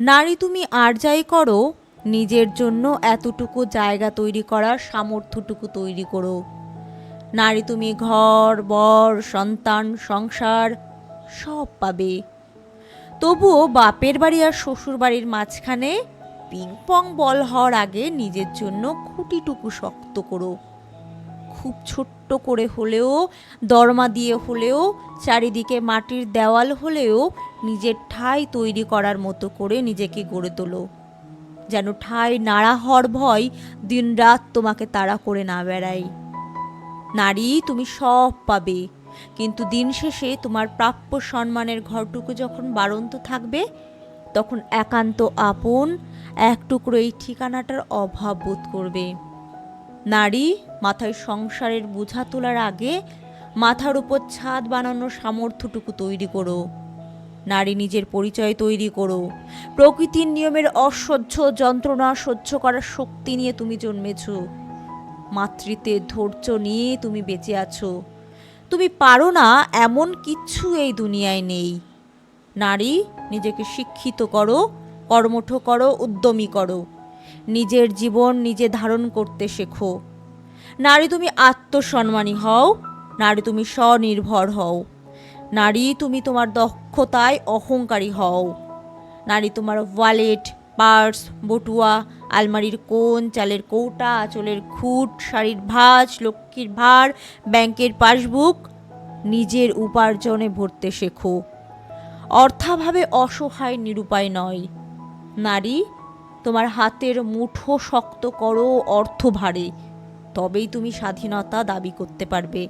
নারী তুমি আর যাই করো, নিজের জন্য এতটুকু জায়গা তৈরি করার সামর্থ্যটুকু তৈরি করো। নারী তুমি ঘর, বর, সন্তান, সংসার সব পাবে। তবুও বাপের বাড়ি আর শ্বশুর বাড়ির মাঝখানে পিং পং বল হওয়ার আগে নিজের জন্য খুঁটিটুকু শক্ত করো। খুব ছোট্ট করে হলেও, দরমা দিয়ে হলেও, চারিদিকে মাটির দেওয়াল হলেও নিজের ঠাঁই তৈরি করার মতো করে নিজেকে গড়ে তোলো। যেন ঠাঁই নাড়া হওয়ার ভয় দিনরাত তোমাকে তাড়া করে না বেড়াই নারী, তুমি সব পাবে। কিন্তু দিন শেষে তোমার প্রাপ্য সম্মানের ঘরটুকু যখন বাড়ন্ত থাকবে, তখন একান্ত আপন, এক টুকরো এই ঠিকানাটার অভাব বোধ করবে। নারী মাথায় সংসারের বোঝা তোলার আগে মাথার উপর ছাদ বানানোর সামর্থ্যটুকু তৈরি করো। নারী নিজের পরিচয় তৈরি করো। প্রকৃতির নিয়মের অসহ্য যন্ত্রণা সহ্য করার শক্তি নিয়ে তুমি জন্মেছো। মাতৃত্বের ধৈর্য নিয়ে তুমি বেঁচে আছো। তুমি পারো না, এমন কিচ্ছু এই দুনিয়ায় নেই। নারী, নিজেকে শিক্ষিত করো, কর্মঠ করো, উদ্যমী করো। নিজের জীবন নিজে ধারণ করতে শেখো। নারী তুমি আত্মসম্মানী হও, নারী তুমি স্বনির্ভর হও। নারী তুমি তোমার দক্ষতায় অহংকারী হও। নারী তোমার ওয়ালেট, পার্স, বটুয়া, আলমারির কোন চালের কৌটা, আঁচলের খুঁট, শাড়ির ভাঁজ, লক্ষ্মীর ভার, ব্যাংকের পাসবুক, নিজের উপার্জনে ভরতে শেখো। অর্থাভাবে অসহায় নিরুপায় নয়। নারী তোমার হাতের মুঠো শক্ত করো অর্থ ভারে তবেই তুমি স্বাধীনতা দাবি করতে পারবে।